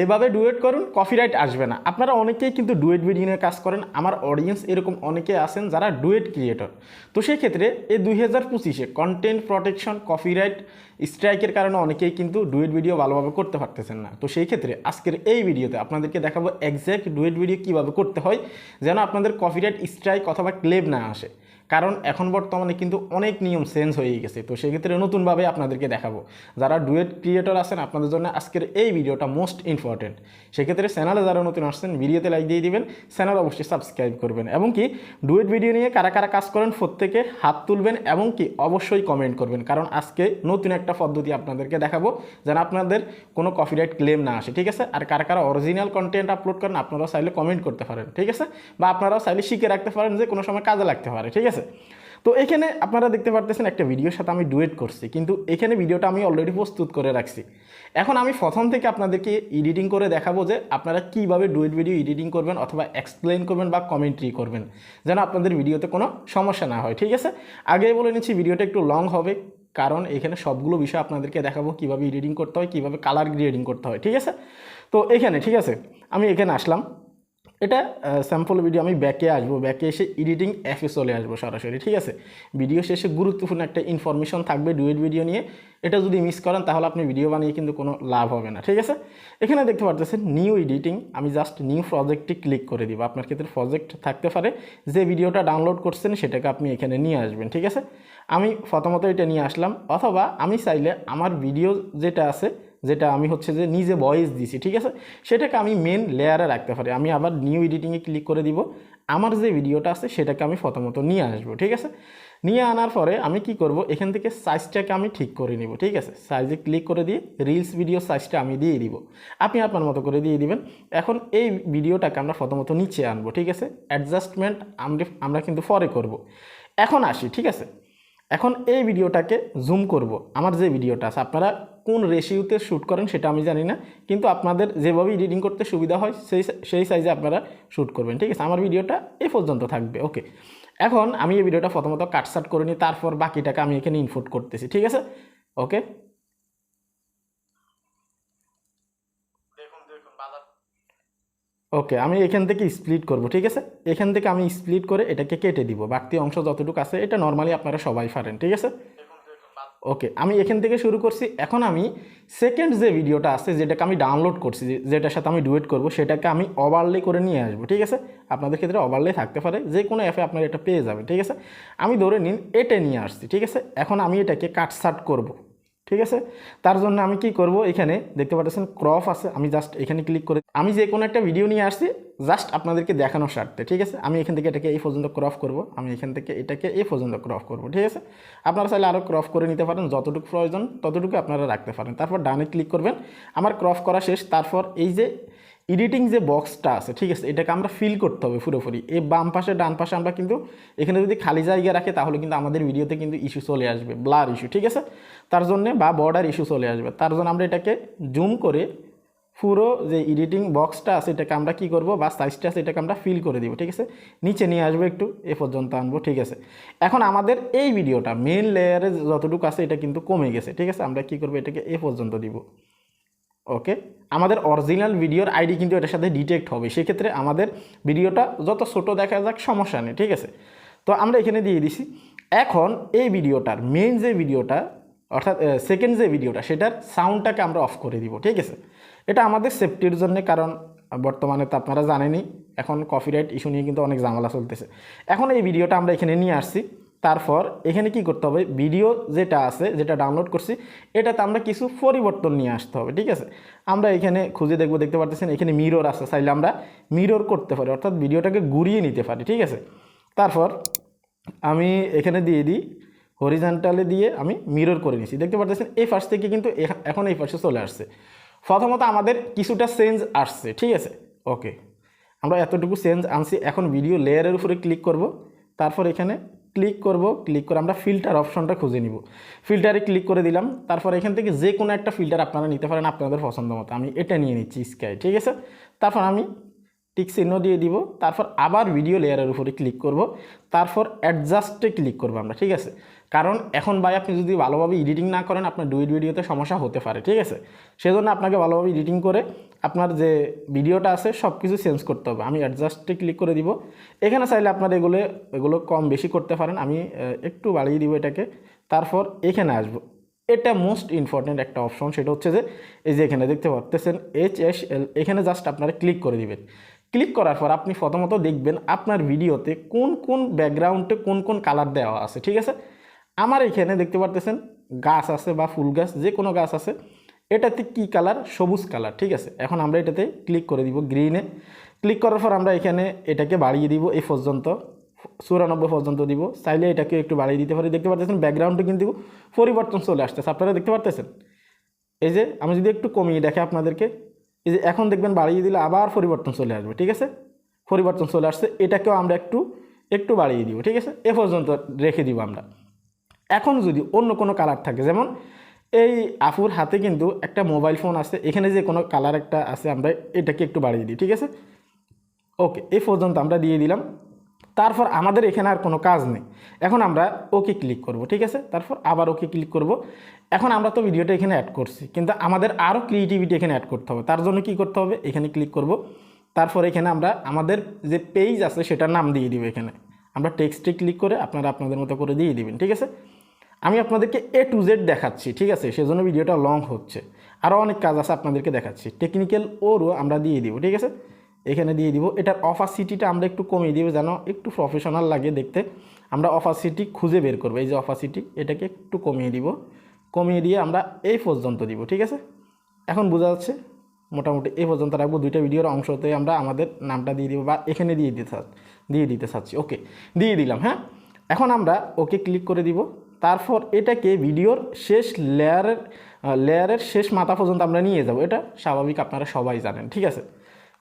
এইভাবে ডুয়েট করুন কপিরাইট আসবে না। আপনারা অনেকেই কিন্তু ডুয়েট ভিডিও কাজ করেন, আমার অডিয়েন্স এরকম অনেকে আছেন যারা ডুয়েট ক্রিয়েটর তো সেই ক্ষেত্রে এই দুই হাজার পঁচিশে কন্টেন্ট প্রোটেকশন কপিরাইট স্ট্রাইকের কারণে অনেকেই কিন্তু ডুয়েট ভিডিও ভালোভাবে করতে পারতেছেন না। তো সেই ক্ষেত্রে আজকের এই ভিডিওতে আপনাদেরকে দেখাবো এক্স্যাক্ট ডুয়েট ভিডিও কীভাবে করতে হয়, যেন আপনাদের কপিরাইট স্ট্রাইক অথবা ক্লেব না আসে। কারণ এখন বর্তমানে কিন্তু অনেক নিয়ম চেঞ্জ হয়ে গেছে। তো সেক্ষেত্রে নতুনভাবে আপনাদেরকে দেখাবো। যারা ডুয়েট ক্রিয়েটর আছেন, আপনাদের জন্য আজকের এই ভিডিওটা মোস্ট ইম্পর্টেন্ট। সেক্ষেত্রে চ্যানেলে যারা নতুন আসছেন, ভিডিওতে লাইক দিয়ে দিবেন, চ্যানেল অবশ্যই সাবস্ক্রাইব করবেন এবং কি ডুয়েট ভিডিও নিয়ে কারা কারা কাজ করেন, প্রত্যেকে হাত তুলবেন এবং কি অবশ্যই কমেন্ট করবেন। কারণ আজকে নতুন একটা পদ্ধতি আপনাদেরকে দেখাবো যেন আপনাদের কোনো কপিরাইট ক্লেম না আসে, ঠিক আছে? আর কারা কারা অরিজিনাল কন্টেন্ট আপলোড করেন, আপনারাও চাইলে কমেন্ট করতে পারেন, ঠিক আছে? বা আপনারাও চাইলে শিখে রাখতে পারেন যে কোনো সময় কাজে লাগতে পারে, ঠিক আছে? তো এখানে আপনারা দেখতে পারতেছেন একটা ভিডিওর সাথে আমি ডুয়েট করছি, কিন্তু এখানে ভিডিওটা আমি অলরেডি প্রস্তুত করে রাখছি। এখন আমি প্রথম থেকে আপনাদেরকে এডিটিং করে দেখাবো যে আপনারা কীভাবে ডুয়েট ভিডিও এডিটিং করবেন অথবা এক্সপ্লেন করবেন বা কমেন্ট্রি করবেন, যেন আপনাদের ভিডিওতে কোনো সমস্যা না হয়, ঠিক আছে? আগেই বলে নিচ্ছি ভিডিওটা একটু লং হবে, কারণ এখানে সবগুলো বিষয় আপনাদেরকে দেখাবো, কীভাবে এডিটিং করতে হয়, কীভাবে কালার গ্রেডিং করতে হয়, ঠিক আছে? তো এখানে, ঠিক আছে? আমি এখানে আসলাম। এটা স্যাম্পল ভিডিও আমি ব্যাকে আসব ব্যাকে এসে এডিটিং অ্যাপে চলে আসব সরাসরি, ঠিক আছে? ভিডিও শেষে গুরুত্বপূর্ণ একটা ইনফরমেশন থাকবে ডুয়েট ভিডিও নিয়ে। এটা যদি মিস করেন, তাহলে আপনি ভিডিও বানিয়ে কিন্তু কোনো লাভ হবে না, ঠিক আছে? এখানে দেখতে পারতেছেন নিউ এডিটিং আমি জাস্ট নিউ প্রজেক্টে ক্লিক করে দিব। আপনার ক্ষেত্রে প্রজেক্ট থাকতে পারে, যে ভিডিওটা ডাউনলোড করছেন সেটাকে আপনি এখানে নিয়ে আসবেন, ঠিক আছে? আমি প্রথমত এটা নিয়ে আসলাম, অথবা আমি চাইলে আমার ভিডিও যেটা আছে যেটা আমি হচ্ছে যে নিজে ভয়েস দিছি, ঠিক আছে? সেটাকে আমি মেন লেয়ারে রাখতে পারি। আমি আবার নিউ এডিটিংয়ে ক্লিক করে দিব। আমার যে ভিডিওটা আছে, সেটাকে আমি প্রথমত নিয়ে আসব, ঠিক আছে? নিয়ে আনার পরে আমি কি করব? এখান থেকে সাইজটাকে আমি ঠিক করে নিব, ঠিক আছে? সাইজে ক্লিক করে দিয়ে রিলস ভিডিও সাইজটা আমি দিয়ে দিব। আপনি আপনার মতো করে দিয়ে দিবেন। এখন এই ভিডিওটাকে আমরা প্রথমত নিচে আনব, ঠিক আছে? অ্যাডজাস্টমেন্ট আমরা আমরা কিন্তু পরে করব। এখন আসি, ঠিক আছে? এখন এই ভিডিওটাকে জুম করব। আমার যে ভিডিওটা আছে, আপনারা কোন রেশিওতে শ্যুট করেন সেটা আমি জানি না। কিন্তু আপনাদের যেভাবে এডিটিং করতে সুবিধা হয় সেই সেই সাইজে আপনারা শ্যুট করবেন ঠিক আছে? আমার ভিডিওটা এই পর্যন্ত থাকবে ওকে এখন আমি এই ভিডিওটা প্রথমত কাটসাট করে নিই তারপর বাকিটাকে আমি এখানে ইনপুট করতেছি ঠিক আছে? ওকে ওকে আমি এখান থেকে স্প্লিট করব ঠিক আছে? এখান থেকে আমি স্প্লিট করে এটাকে কেটে দিব বাড়তি অংশ যতটুকু আছে এটা নর্মালি আপনারা সবাই পারেন ঠিক আছে? ওকে, আমি এখান থেকে শুরু করছি। এখন আমি সেকেন্ড যে ভিডিওটা আছে, যেটাকে আমি ডাউনলোড করছি যেটার সাথে আমি ডুয়েট করব, সেটাকে আমি ওভারলে করে নিয়ে আসব, ঠিক আছে? আপনাদের ক্ষেত্রে ওভারলে থাকতে পারে, যে কোনো অ্যাপে আপনার এটা পেয়ে যাবে, ঠিক আছে? আমি ধরে নিন, এটা নিয়ে আসছি, ঠিক আছে? এখন আমি এটাকে কাটসাট করব। ঠিক আছে? তার জন্য আমি কি করব এখানে? দেখতে পাচ্ছেন ক্রপ আছে। আমি জাস্ট এখানে ক্লিক করে আমি যে কোনো একটা ভিডিও নিয়ে আসছি জাস্ট আপনাদেরকে দেখানোর স্বার্থে ঠিক আছে? আমি এখান থেকে এটাকে এই পর্যন্ত ক্রপ করব। আমি এখান থেকে এটাকে এই পর্যন্ত ক্রপ করব, ঠিক আছে? আপনারা চাইলে আরও ক্রপ করে নিতে পারেন, যতটুকু প্রয়োজন ততটুকু আপনারা রাখতে পারেন। তারপর ডানে ক্লিক করবেন। আমার ক্রপ করা শেষ। তারপর এই যে এডিটিং যে বক্সটা আছে, ঠিক আছে, এটাকে আমরা ফিল করতে হবে পুরোপুরি। এই বাম পাশে, ডান পাশে আমরা কিন্তু এখানে যদি খালি জায়গা রাখে, তাহলে কিন্তু আমাদের ভিডিওতে কিন্তু ইস্যু চলে আসবে ব্লার ইস্যু ঠিক আছে? তার জন্যে বা বর্ডার ইস্যু চলে আসবে। তার জন্য আমরা এটাকে জুম করে পুরো যে এডিটিং বক্সটা আছে, এটাকে আমরা কি করব? বা সাইজটা আছে, এটাকে আমরা ফিল করে দিব, ঠিক আছে? নিচে নিয়ে আসব একটু, এ পর্যন্ত আনব, ঠিক আছে? এখন আমাদের এই ভিডিওটা মেন লেয়ারে যতটুকু আছে, এটা কিন্তু কমে গেছে, ঠিক আছে? আমরা কি করব? এটাকে এ পর্যন্ত দিব। ওকে আমাদের অরিজিনাল ভিডিওর আইডি কিন্তু এটার সাথে ডিটেক্ট হবে। সেক্ষেত্রে আমাদের ভিডিওটা যত ছোট দেখা যাক, সমস্যা নেই, ঠিক আছে? তো আমরা এখানে দিয়ে দিছি। এখন এই ভিডিওটার মেন যে ভিডিওটা অর্থাৎ সেকেন্ড যে ভিডিওটা সেটার সাউন্ডটাকে আমরা অফ করে দিব, ঠিক আছে? এটা আমাদের সেফটির জন্য, কারণ বর্তমানে তো আপনারা জানেনই, এখন কপিরাইট ইস্যু নিয়ে কিন্তু অনেক ঝামেলা চলতেছে। এখন এই ভিডিওটা আমরা এখানে নিয়ে আসছি। তারপর এখানে কি করতে হবে? ভিডিও যেটা আছে, যেটা ডাউনলোড করছি, এটাতে আমরা কিছু পরিবর্তন নিয়ে আসতে হবে, ঠিক আছে? আমরা এখানে খুঁজে দেখব, দেখতে পারতেছেন, এখানে মিরর আছে, চাইলে আমরা মিরর করতে পারি, অর্থাৎ ভিডিওটাকে ঘুরিয়ে নিতে পারি, ঠিক আছে? তারপর আমি এখানে দিয়ে দিই হরিজেন্টালে দিয়ে আমি মিরর করে নিছি, দেখতে পারতেছেন? এই পাশ থেকে কিন্তু এখা- এখন এই পাশে চলে আসছে। প্রথমত আমাদের কিছুটা চেঞ্জ আসছে, ঠিক আছে? ওকে আমরা এতটুকু চেঞ্জ আনছি, এখন ভিডিও লেয়ারের উপরে ক্লিক করব, তারপর এখানে ক্লিক করব ক্লিক করে আমরা ফিল্টার অপশনটা খুঁজে নিব। ফিল্টারে ক্লিক করে দিলাম, তারপর এখান থেকে যে কোনো একটা ফিল্টার আপনারা নিতে পারেন আপনাদের পছন্দ মতো। আমি এটা নিয়ে নিচ্ছি স্কাই ঠিক আছে? তারপর আমি টিক চিহ্ন দিয়ে দিব, তারপর আবার ভিডিও লেয়ারের উপরে ক্লিক করব, তারপর অ্যাডজাস্টে ক্লিক করব আমরা, ঠিক আছে? কারণ এখন ভাই আপনি যদি ভালোভাবে এডিটিং না করেন, আপনার ডুইট ভিডিওতে সমস্যা হতে পারে, ঠিক আছে? সেজন্য আপনাকে ভালোভাবে এডিটিং করে আপনার যে ভিডিওটা আছে সব কিছু চেঞ্জ করতে হবে। আমি অ্যাডজাস্টে ক্লিক করে দিব। এখানে চাইলে আপনার এগুলো এগুলো কম বেশি করতে পারেন। আমি একটু বাড়িয়ে দিব এটাকে। তারপর এখানে আসব। এটা মোস্ট ইম্পর্ট্যান্ট একটা অপশন সেটা হচ্ছে যে, এই যে এখানে দেখতে পারতেছেন এইচ এস এল এখানে জাস্ট আপনারা ক্লিক করে দিবেন। ক্লিক করার পর আপনি প্রথমত দেখবেন আপনার ভিডিওতে কোন কোন ব্যাকগ্রাউন্ডে কোন কোন কালার দেওয়া আছে, ঠিক আছে? আমার এখানে দেখতে পারতেছেন গাছ আছে বা ফুল গাছ, যে কোনো গাছ আছে, এটাতে কি কালার? সবুজ কালার, ঠিক আছে? এখন আমরা এটাতে ক্লিক করে দিব গ্রিনে ক্লিক করার পর আমরা এখানে এটাকে বাড়িয়ে দিব এই পর্যন্ত, চুরানব্বই পর্যন্ত দিব। চাইলে এটাকে একটু বাড়িয়ে দিতে পারি। দেখতে পারতেছেন ব্যাকগ্রাউন্ডে কিন্তু পরিবর্তন চলে আসতেছে। আপনারা দেখতে পারতেছেন? এই যে আমি যদি একটু কমিয়ে দেখে আপনাদেরকে, এই যে এখন দেখবেন বাড়িয়ে দিলে আবার পরিবর্তন চলে আসবে, ঠিক আছে? পরিবর্তন চলে আসছে। এটাকেও আমরা একটু একটু বাড়িয়ে দিব, ঠিক আছে? এ পর্যন্ত রেখে দিব আমরা। এখন যদি অন্য কোনো কালার থাকে, যেমন এই আফুর হাতে কিন্তু একটা মোবাইল ফোন আছে, এখানে যে কোনো কালার একটা আছে, আমরা এটাকে একটু বাড়িয়ে দিই, ঠিক আছে? ওকে এই পর্যন্ত আমরা দিয়ে দিলাম। তারপর আমাদের এখানে আর কোনো কাজ নেই। এখন আমরা ওকে ক্লিক করব, ঠিক আছে? তারপর আবার ওকে ক্লিক করব। এখন আমরা তো ভিডিওটা এখানে অ্যাড করছি, কিন্তু আমাদের আরও ক্রিয়েটিভিটি এখানে অ্যাড করতে হবে। তার জন্য কি করতে হবে? এখানে ক্লিক করব। তারপর এখানে আমরা আমাদের যে পেজ আছে, সেটার নাম দিয়ে দিব এখানে। আমরা টেক্সটে ক্লিক করে আপনারা আপনাদের মতো করে দিয়ে দিবেন, ঠিক আছে? আমি আপনাদেরকে এ টু জেড দেখাচ্ছি, ঠিক আছে? সেজন্য ভিডিওটা লং হচ্ছে। আরও অনেক কাজ আছে আপনাদেরকে দেখাচ্ছি। টেকনিক্যাল ওরও আমরা দিয়ে দিব, ঠিক আছে? এখানে দিয়ে দিব। এটার অফাসিটিটা আমরা একটু কমিয়ে দিব যেন একটু প্রফেশনাল লাগে দেখতে। আমরা অফাসিটি খুঁজে বের করব। এই যে অফাসিটি এটাকে একটু কমিয়ে দিব। কমিয়ে দিয়ে আমরা এই পর্যন্ত দিব, ঠিক আছে? এখন বোঝা যাচ্ছে, মোটামুটি এই পর্যন্ত রাখব। দুইটা ভিডিওর অংশতে আমরা আমাদের নামটা দিয়ে দিব বা এখানে দিয়ে দিতে দিয়ে দিতে চাচ্ছি। ওকে দিয়ে দিলাম হ্যাঁ? এখন আমরা ওকে ক্লিক করে দিব। তারপর এটাকে ভিডিওর শেষ লেয়ারের লেয়ারের শেষ মাথা পর্যন্ত আমরা নিয়ে যাব। এটা স্বাভাবিক আপনারা সবাই জানেন, ঠিক আছে?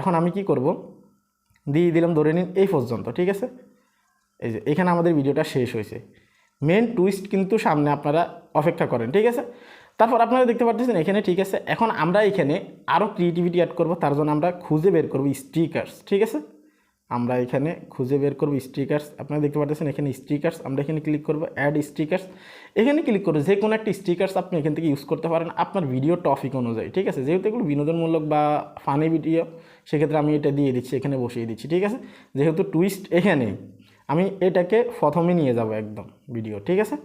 এখন আমি কি করব? দিয়ে দিলাম, ধরে নিন এই পর্যন্ত, ঠিক আছে? এই যে, এখানে আমাদের ভিডিওটা শেষ হয়েছে। মেন টুইস্ট কিন্তু সামনে আপনারা অপেক্ষা করেন, ঠিক আছে? তারপর আপনারা দেখতে পাচ্ছেন এখানে, ঠিক আছে? এখন আমরা এখানে আরও ক্রিয়েটিভিটি অ্যাড করব, তার জন্য আমরা খুঁজে বের করব স্টিকার্স ঠিক আছে? আমরা এখানে খুঁজে বের করব স্টিকার্স আপনারা দেখতে পাচ্ছেন এখানে স্টিকার্স আমরা এখানে ক্লিক করব অ্যাড স্টিকার্স এখানে ক্লিক করব যে কোনো একটা স্টিকার্স আপনি এখান থেকে ইউজ করতে পারেন আপনার ভিডিও টপিক অনুযায়ী, ঠিক আছে? যেহেতু এগুলো বিনোদনমূলক বা ফানি ভিডিও সেক্ষেত্রে আমি এটা দিয়ে দিচ্ছি, এখানে বসিয়ে দিচ্ছি, ঠিক আছে? যেহেতু টুইস্ট এখানে, আমি এটাকে প্রথমে নিয়ে যাব একদম ভিডিও ঠিক আছে?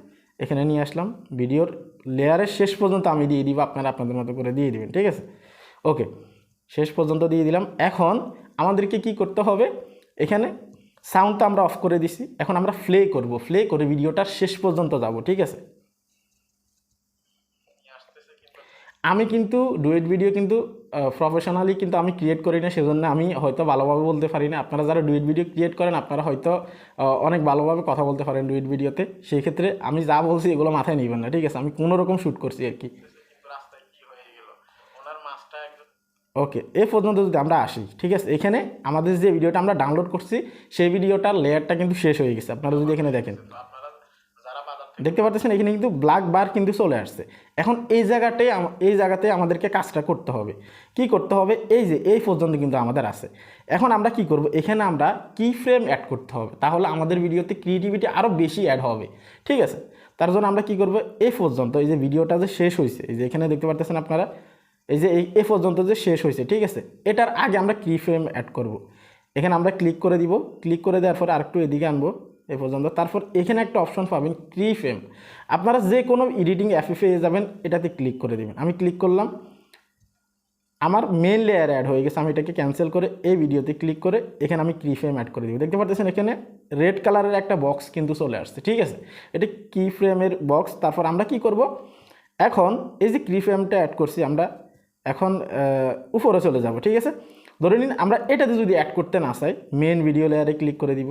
এখানে নিয়ে আসলাম ভিডিওর লেয়ারের শেষ পর্যন্ত আমি দিয়ে দিব, আপনারা আপনাদের মতো করে দিয়ে দিবেন, ঠিক আছে? ওকে শেষ পর্যন্ত দিয়ে দিলাম। এখন আমাদেরকে কি করতে হবে? এখানে সাউন্ডটা আমরা অফ করে দিছি। এখন আমরা প্লে করব। প্লে করে ভিডিওটার শেষ পর্যন্ত যাব, ঠিক আছে? আমি কিন্তু ডুয়েট ভিডিও কিন্তু প্রফেশনালি কিন্তু আমি ক্রিয়েট করি না, সেজন্য আমি হয়তো ভালোভাবে বলতে পারি না। আপনারা যারা ডুয়েট ভিডিও ক্রিয়েট করেন, আপনারা হয়তো অনেক ভালোভাবে কথা বলতে পারেন ডুয়েট ভিডিওতে সেই ক্ষেত্রে আমি যা বলছি এগুলো মাথায় নেবেন না, ঠিক আছে? আমি কোনো রকম শ্যুট করছি আর কি। ওকে, এ পর্যন্ত যদি আমরা আসি, ঠিক আছে? এখানে আমাদের যে ভিডিওটা আমরা ডাউনলোড করছি, সেই ভিডিওটার লেয়ারটা কিন্তু শেষ হয়ে গেছে। আপনারা যদি এখানে দেখেন। দেখতে পাচ্ছেন, এখানে কিন্তু ব্ল্যাক বার কিন্তু চলে আসছে। এখন এই জায়গাটাই এই জায়গাতে আমাদেরকে কাজটা করতে হবে। কি করতে হবে? এই যে, এই পর্যন্ত কিন্তু আমাদের আছে। এখন আমরা কি করব? এখানে আমরা কি ফ্রেম অ্যাড করতে হবে। তাহলে আমাদের ভিডিওতে ক্রিয়েটিভিটি আরও বেশি অ্যাড হবে। ঠিক আছে? তার জন্য আমরা কি করব? এই পর্যন্ত এই যে ভিডিওটা যে শেষ হয়েছে এই যে এখানে দেখতে পাচ্ছেন আপনারা এই যে এই এ পর্যন্ত যে শেষ হয়েছে, ঠিক আছে? এটার আগে আমরা কি ফ্রেম অ্যাড করব? এখানে আমরা ক্লিক করে দিব। ক্লিক করে দেওয়ার পর আরেকটু এদিকে আনব, এ পর্যন্ত। তারপর এখানে একটা অপশন পাবেন ক্রি ফ্রেম আপনারা যে কোনো এডিটিং অ্যাপে পেয়ে যাবেন, এটাতে ক্লিক করে দেবেন। আমি ক্লিক করলাম। আমার মেন লেয়ার অ্যাড হয়ে গেছে। আমি এটাকে ক্যান্সেল করে এই ভিডিওতে ক্লিক করে এখানে আমি কি ফ্রেম অ্যাড করে দিব। দেখতে পাচ্ছেন এখানে রেড কালারের একটা বক্স কিন্তু চলে আসছে, ঠিক আছে? এটা কি ফ্রেমের বক্স তারপর আমরা কি করব? এখন এই যে কি ফ্রেমটা অ্যাড করছি আমরা এখন উপরে চলে যাব, ঠিক আছে? ধরে নিন, আমরা এটাতে যদি অ্যাড করতে না চাই মেন ভিডিও লেয়ারে ক্লিক করে দিব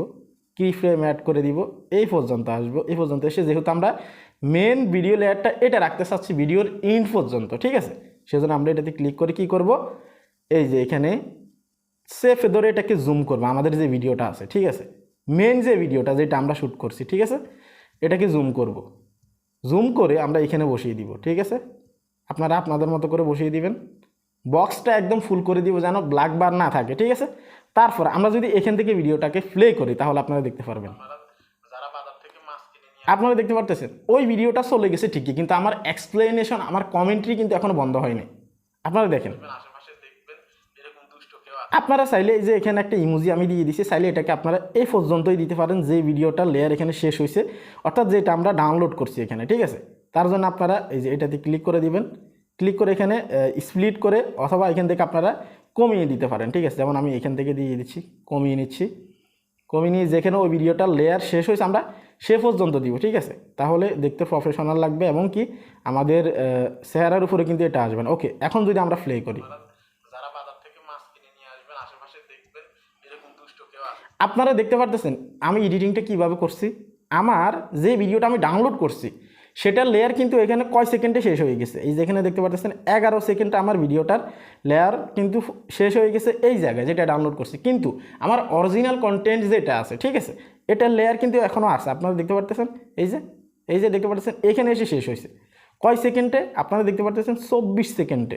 কি ফ্রেম অ্যাড করে দিব, এই পর্যন্ত আসব, এই পর্যন্ত এসে যেহেতু আমরা মেন ভিডিও লেয়ারটা এটা রাখতে চাচ্ছি ভিডিওর ইন্ড পর্যন্ত, ঠিক আছে? সেজন্য আমরা এটাতে ক্লিক করে কি করব? এই যে এখানে সেফ ধরে এটাকে জুম করব, আমাদের যে ভিডিওটা আছে, ঠিক আছে? মেন যে ভিডিওটা যেটা আমরা শ্যুট করছি, ঠিক আছে? এটাকে জুম করব। জুম করে আমরা এখানে বসিয়ে দিব, ঠিক আছে? আপনারা আপনাদের মতো করে বসিয়ে দিবেন। বক্সটা একদম ফুল করে দিব যেন ব্ল্যাক বার না থাকে, ঠিক আছে? তারপর আমরা যদি এখান থেকে ভিডিওটাকে প্লে করি, তাহলে আপনারা দেখতে পারবেন। আপনারা দেখতে পারতেছেন? ওই ভিডিওটা চলে গেছে ঠিকই, কিন্তু আমার এক্সপ্লেনেশন আমার কমেন্ট্রি কিন্তু এখনও বন্ধ হয়নি। আপনারা দেখেন। আপনারা চাইলে এই যে এখানে একটা ইমোজি আমি দিয়ে দিছি, চাইলে এটাকে আপনারা এই পর্যন্তই দিতে পারেন যে ভিডিওটা লেয়ার এখানে শেষ হয়েছে অর্থাৎ যেটা আমরা ডাউনলোড করছি এখানে, ঠিক আছে? তার জন্য আপনারা এই যে এটাতে ক্লিক করে দিবেন। ক্লিক করে এখানে স্প্লিট করে অথবা এখান থেকে আপনারা কমিয়ে দিতে পারেন ঠিক আছে? যেমন আমি এখান থেকে দিয়ে দিচ্ছি কমিয়ে নিচ্ছি। কমিয়ে নিয়ে যেখানে ওই ভিডিওটার লেয়ার শেষ হয়েছে আমরা সে পর্যন্ত দিব ঠিক আছে? তাহলে দেখতে প্রফেশনাল লাগবে এবং কি আমাদের চেহারার উপরে কিন্তু এটা আসবে না। ওকে এখন যদি আমরা প্লে করি। আসবেন আপনারা দেখতে পারতেছেন আমি এডিটিংটা কীভাবে করছি? আমার যে ভিডিওটা আমি ডাউনলোড করছি সেটার লেয়ার কিন্তু এখানে কয় সেকেন্ডে শেষ হয়ে গেছে? এই যেখানে দেখতে পারতেছেন, এগারো সেকেন্ডে আমার ভিডিওটার লেয়ার কিন্তু শেষ হয়ে গেছে এই জায়গায় যেটা ডাউনলোড করছি। কিন্তু আমার অরিজিনাল কন্টেন্ট যেটা আছে, ঠিক আছে, এটার লেয়ার কিন্তু এখনও আছে। আপনারা দেখতে পারতেছেন? এই যে এই যে দেখতে পারতেছেন, এখানে এসে শেষ হয়েছে। কয় সেকেন্ডে আপনারা দেখতে পারতেছেন চব্বিশ সেকেন্ডে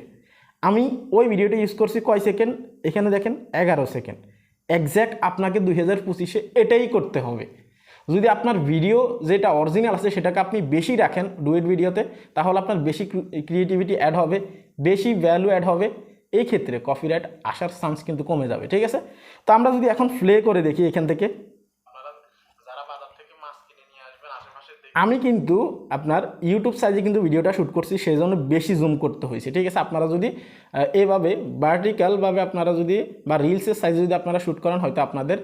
আমি ওই ভিডিওটা ইউজ করছি কয় সেকেন্ড এখানে দেখেন, এগারো সেকেন্ড একজ্যাক্ট আপনাকে দুই হাজার পঁচিশে এটাই করতে হবে। যদি আপনার ভিডিও যেটা অরিজিনাল আছে সেটাকে আপনি বেশি রাখেন ডুয়েট ভিডিওতে তাহলে আপনার বেশি ক্রিয়েটিভিটি অ্যাড হবে, বেশি ভ্যালু অ্যাড হবে। এই ক্ষেত্রে কপিরাইট আসার চান্স কিন্তু কমে যাবে, ঠিক আছে? তো আমরা যদি এখন প্লে করে দেখি এখান থেকে। আমি কিন্তু আপনার ইউটিউব সাইজে কিন্তু ভিডিওটা শ্যুট করছি সেই জন্য বেশি জুম করতে হয়েছে, ঠিক আছে? আপনারা যদি এভাবে ভার্টিক্যালভাবে আপনারা যদি বা রিলসের সাইজে যদি আপনারা শ্যুট করেন, হয়তো আপনাদের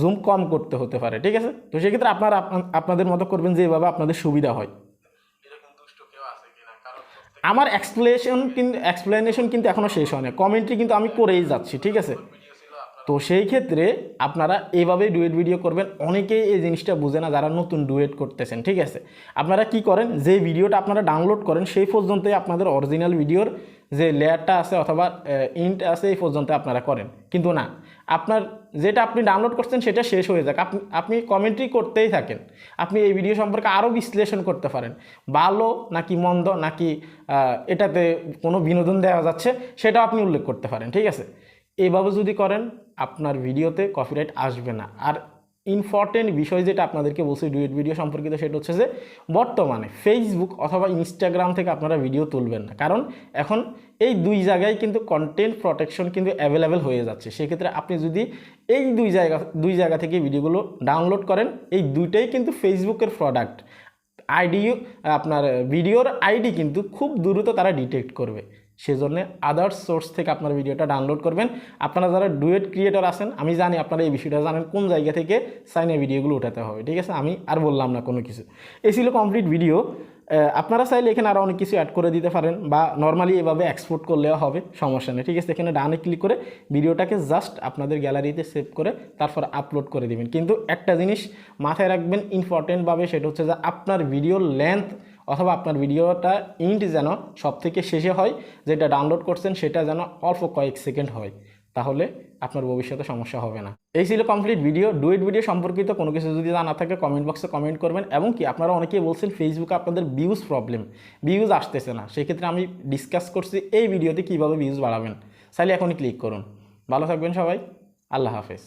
জুম কম করতে হতে পারে ঠিক আছে? তো সেক্ষেত্রে আপনারা আপনা- আপনাদের মতো করবেন যে এভাবে আপনাদের সুবিধা হয়। আমার এক্সপ্লেশন কিন্তু এক্সপ্লেনেশন কিন্তু এখনও শেষ হয় না কমেন্ট্রি কিন্তু আমি করেই যাচ্ছি ঠিক আছে? তো সেই ক্ষেত্রে আপনারা এইভাবেই ডুয়েট ভিডিও করবেন। অনেকেই এই জিনিসটা বুঝে না যারা নতুন ডুয়েট করতেছেন ঠিক আছে? আপনারা কি করেন? যে ভিডিওটা আপনারা ডাউনলোড করেন সেই পর্যন্তই আপনাদের অরিজিনাল ভিডিওর যে লেয়ারটা আছে অথবা ইন্ট আছে এই পর্যন্ত আপনারা করেন। কিন্তু না আপনার যেটা আপনি ডাউনলোড করছেন সেটা শেষ হয়ে যাক। আপনি আপনি কমেন্ট্রি করতেই থাকেন। আপনি এই ভিডিও সম্পর্কে আরও বিশ্লেষণ করতে পারেন। ভালো নাকি মন্দ নাকি এটাতে কোনো বিনোদন দেওয়া যাচ্ছে সেটাও আপনি উল্লেখ করতে পারেন, ঠিক আছে? এইভাবে যদি করেন, আপনার ভিডিওতে কপিরাইট আসবে না। আর ইম্পর্টেন্ট বিষয় যেটা আপনাদেরকে বলছি ডুয়েট ভিডিও সম্পর্কিত সেটা হচ্ছে যে, বর্তমানে ফেসবুক অথবা ইনস্টাগ্রাম থেকে আপনারা ভিডিও তুলবেন না। কারণ এখন এই দুই জায়গায় কিন্তু কন্টেন্ট প্রোটেকশন কিন্তু অ্যাভেলেবেল হয়ে যাচ্ছে। সেক্ষেত্রে আপনি যদি এই দুই জায়গা দুই জায়গা থেকে ভিডিওগুলো ডাউনলোড করেন, এই দুইটাই কিন্তু ফেসবুকের প্রোডাক্ট আইডি আপনার ভিডিওর আইডি কিন্তু খুব দ্রুত তারা ডিটেক্ট করবে। সেজন্য আদার্স সোর্স থেকে আপনার ভিডিওটা ডাউনলোড করবেন। আপনারা যারা ডুয়েট ক্রিয়েটর আছেন, আমি জানি আপনারা এই বিষয়টা জানেন, কোন জায়গা থেকে সাইনে ভিডিওগুলো উঠাতে হবে, ঠিক আছে? আমি আর বললাম না কোনো কিছু। এই ছিল কমপ্লিট ভিডিও আপনারা চাইলে এখানে আরও অনেক কিছু অ্যাড করে দিতে পারেন বা নর্মালি এভাবে এক্সপোর্ট করলেও হবে, সমস্যা নেই, ঠিক আছে? এখানে ডানে ক্লিক করে ভিডিওটাকে জাস্ট আপনাদের গ্যালারিতে সেভ করে তারপর আপলোড করে দিবেন। কিন্তু একটা জিনিস মাথায় রাখবেন ইম্পর্টেন্টভাবে সেটা হচ্ছে যে আপনার ভিডিওর লেন্থ অথবা আপনার ভিডিওটা ইন্ট যেন সব থেকে শেষে হয়, যেটা ডাউনলোড করছেন সেটা যেন অল্প কয়েক সেকেন্ড হয়, তাহলে আপনার ভবিষ্যতে সমস্যা হবে না। এই ছিল কমপ্লিট ভিডিও ডুয়েট ভিডিও সম্পর্কিত কোনো কিছু যদি জানা থাকে কমেন্ট বক্সে কমেন্ট করবেন, এবং কি আপনারা অনেকেই বলছেন ফেসবুকে আপনাদের ভিউজ প্রবলেম ভিউজ আসতেছে না। সেক্ষেত্রে আমি ডিসকাস করছি এই ভিডিওতে কীভাবে ভিউজ বাড়াবেন। চাইলে এখনই ক্লিক করুন। ভালো থাকবেন সবাই। আল্লাহ হাফেজ।